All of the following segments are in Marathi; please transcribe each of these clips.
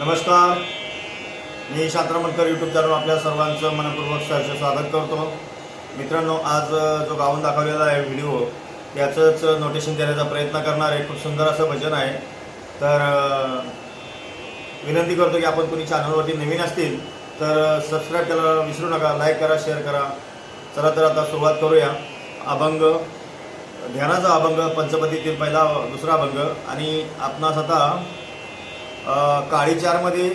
नमस्कार. मी शांतरामनकर यूट्यूब चॅनल आपल्या सर्वांचं मनपूर्वक सहर्ष स्वागत करतो. मित्रांनो आज जो गाऊन दाखवलेला आहे व्हिडिओ याचंच नोटेशन देण्याचा प्रयत्न करणार आहे. खूप सुंदर असं भजन आहे. तर विनंती करतो की आपण कोणी चॅनलवरती नवीन असतील तर सबस्क्राईब करायला विसरू नका लाईक करा शेअर करा. चला तर आता सुरुवात करूया. अभंग ध्यानाचा अभंग पंचपतीतील पहिला दुसरा अभंग आणि आपणास आता अ, काळी चारमध्ये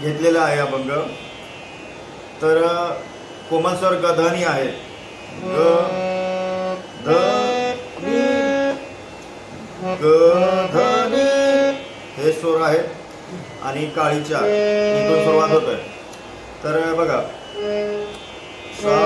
घेतलेला आहे अभंग. तर कोमल स्वर गधनी आहे ग ध नि, ग हे स्वर आहे आणि काळी चार इथून सुरुवात होत आहे तर बघा. सा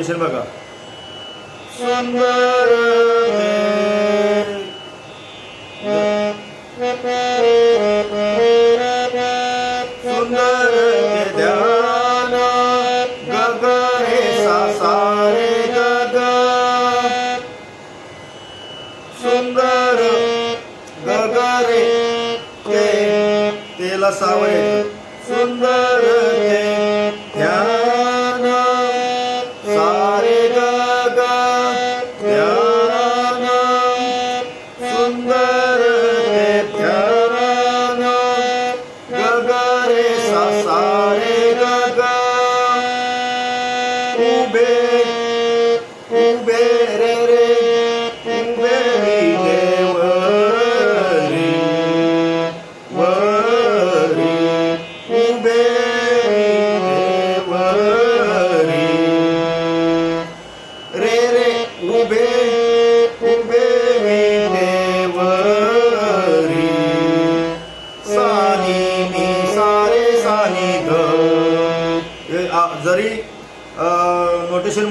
नोटेशन बघा. सुंदर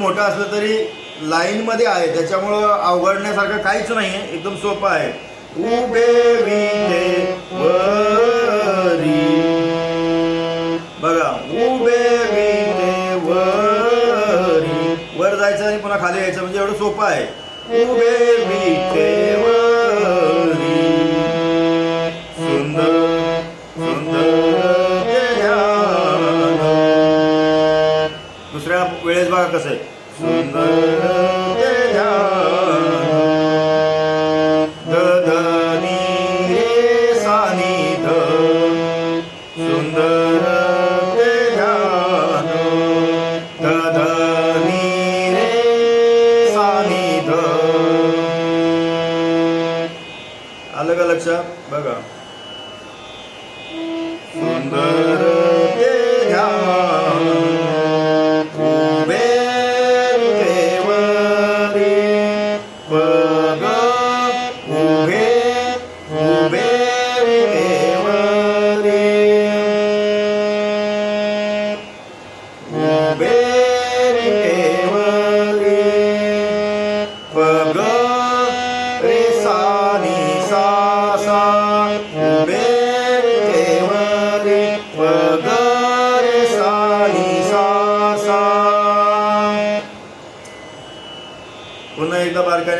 मोठं असलं तरी लाईनमध्ये आहे. त्याच्यामुळं अवघडण्यासारखं काहीच नाही आहे एकदम सोपं आहे. उभे वरी. बघा उभे वरी. वर जायचं आणि पुन्हा खाली यायचं म्हणजे एवढं सोपं आहे. उभे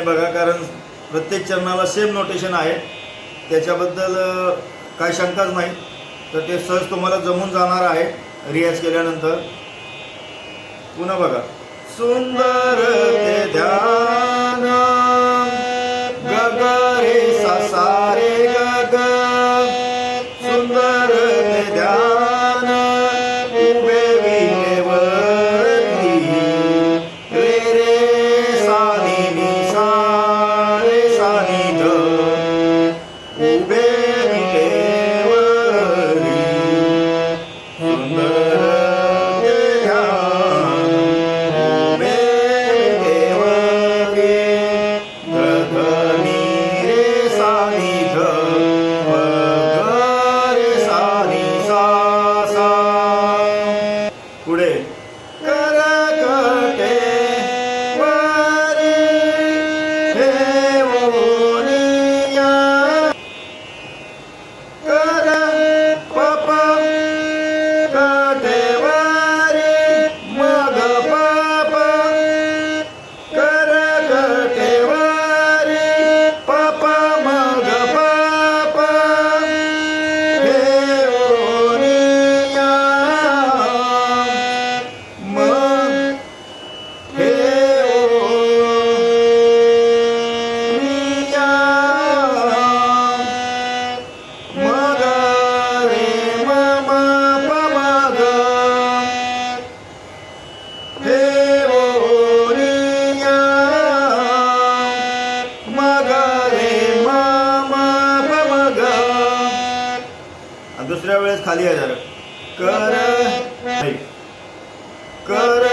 बघा कारण प्रत्येक चरणाला सेम नोटेशन आहे. त्याच्याबद्दल काही काय शंकाच नाही. तर ते सहज तुम्हाला जमून जाणार आहे रियाज केल्यानंतर. पुन्हा बघा. सुंदर ते ध्यान कर नाही. कर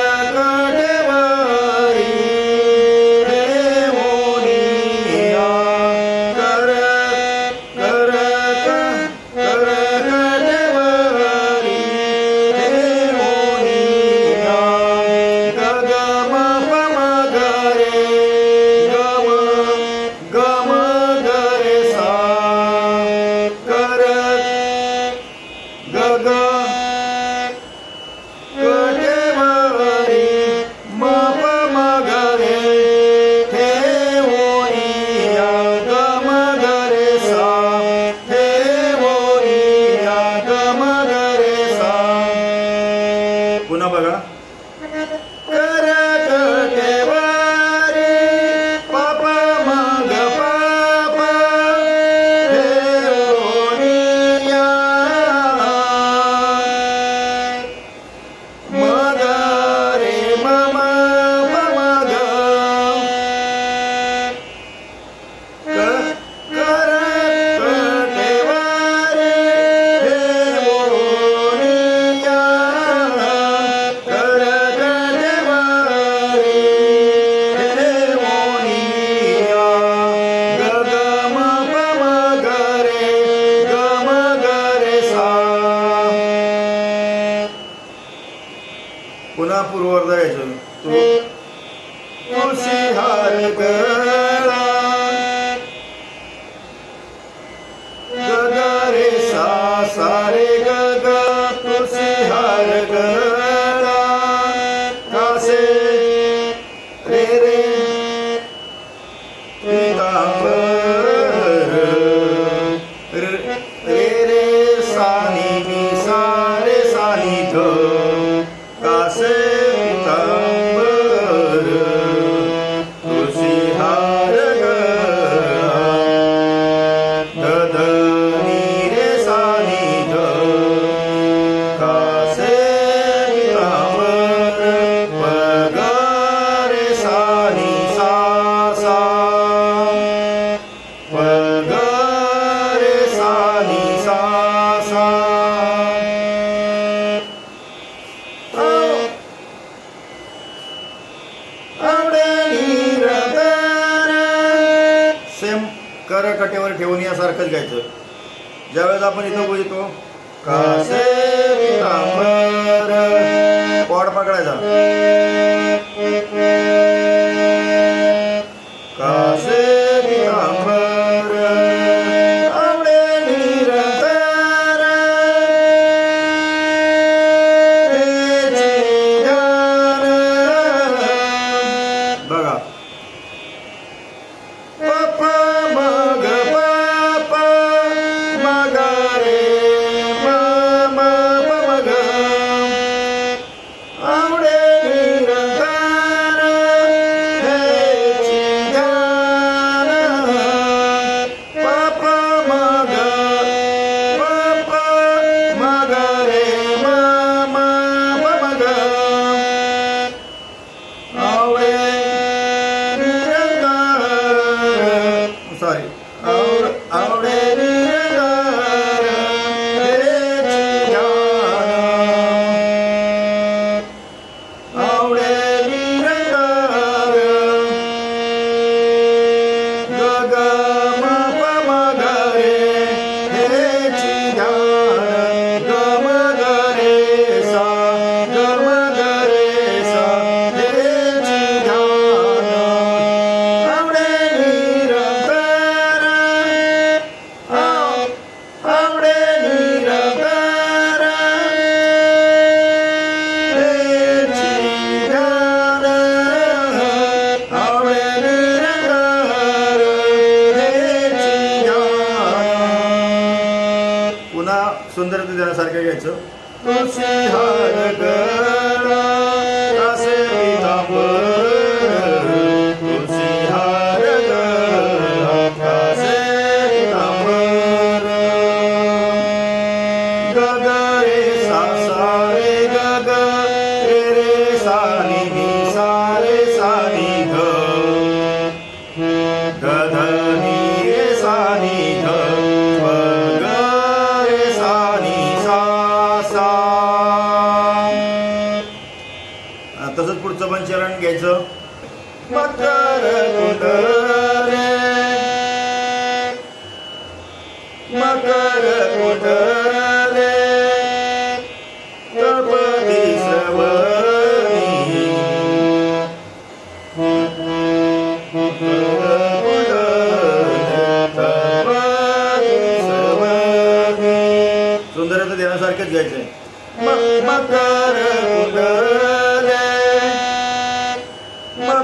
पकडायचा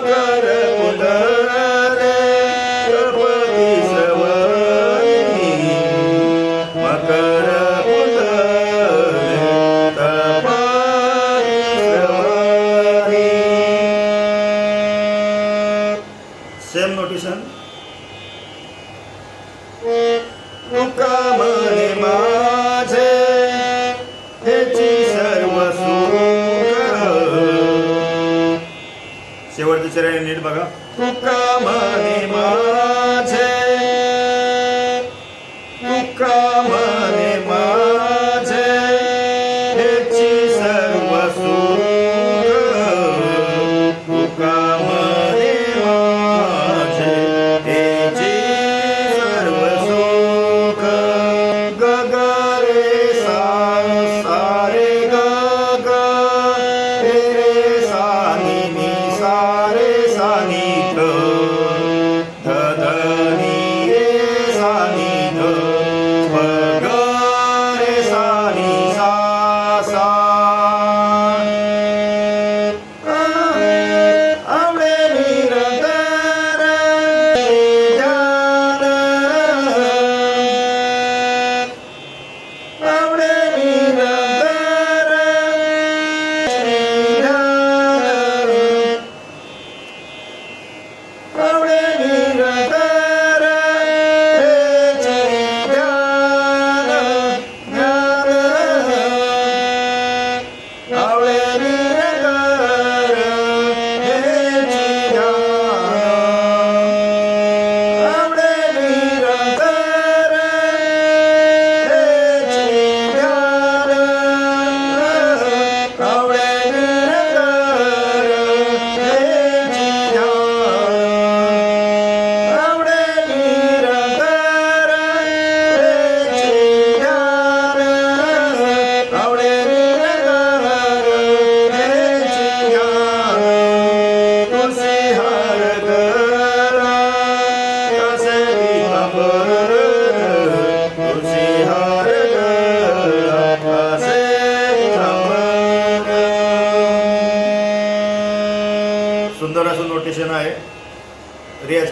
कर बुला शेवटच्या नीट बघा. तुका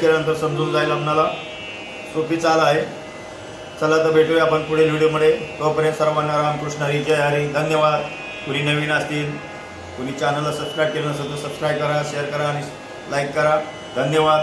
केल्यानंतर समजून जाईल आपणाला सोपी चाल आहे. चला तर भेटूया आपण पुढील व्हिडिओमध्ये. तोपर्यंत सर्वांना रामकृष्ण हरी जय हरी. धन्यवाद. कुणी नवीन असतील कुणी चॅनलला सबस्क्राईब केलं नसेल तर सबस्क्राईब करा शेअर करा आणि लाईक करा. धन्यवाद.